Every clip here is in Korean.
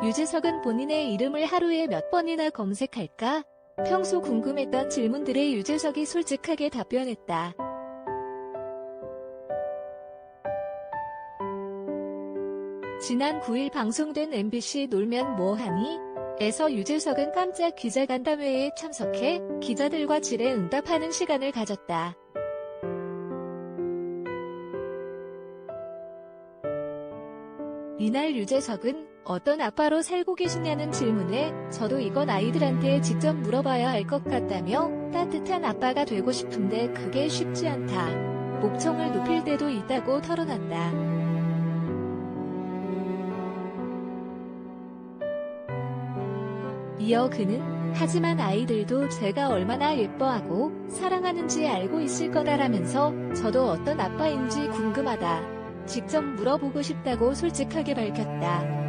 유재석은 본인의 이름을 하루에 몇 번이나 검색할까? 평소 궁금했던 질문들에 유재석이 솔직하게 답변했다. 지난 9일 방송된 MBC 놀면 뭐하니? 에서 유재석은 깜짝 기자간담회에 참석해 기자들과 질의 응답하는 시간을 가졌다. 이날 유재석은 어떤 아빠로 살고 계시냐는 질문에 저도 이건 아이들한테 직접 물어봐야 알 것 같다며 따뜻한 아빠가 되고 싶은데 그게 쉽지 않다. 목청을 높일 때도 있다고 털어놨다. 이어 그는 하지만 아이들도 제가 얼마나 예뻐하고 사랑하는지 알고 있을 거다라면서 저도 어떤 아빠인지 궁금하다. 직접 물어보고 싶다고 솔직하게 밝혔다.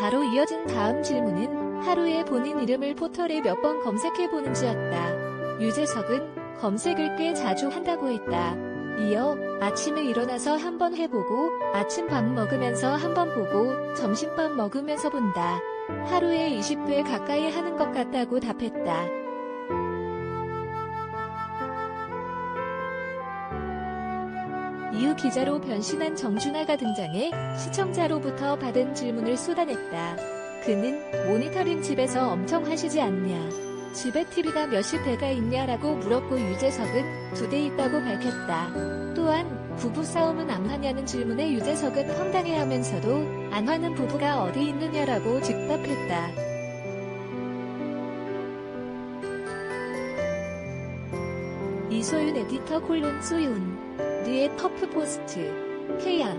바로 이어진 다음 질문은 하루에 본인 이름을 포털에 몇 번 검색해보는지였다. 유재석은 검색을 꽤 자주 한다고 했다. 이어 아침에 일어나서 한번 해보고 아침 밥 먹으면서 한번 보고 점심밥 먹으면서 본다. 하루에 20회 가까이 하는 것 같다고 답했다. 이후 기자로 변신한 정준하가 등장해 시청자로부터 받은 질문을 쏟아냈다. 그는 모니터링 집에서 엄청 하시지 않냐. 집에 TV가 몇십 대가 있냐라고 물었고 유재석은 두 대 있다고 밝혔다. 또한 부부 싸움은 안 하냐는 질문에 유재석은 황당해하면서도 안 하는 부부가 어디 있느냐라고 즉답했다. 이소윤 에디터 콜론 소윤 류의 퍼프 포스트 케야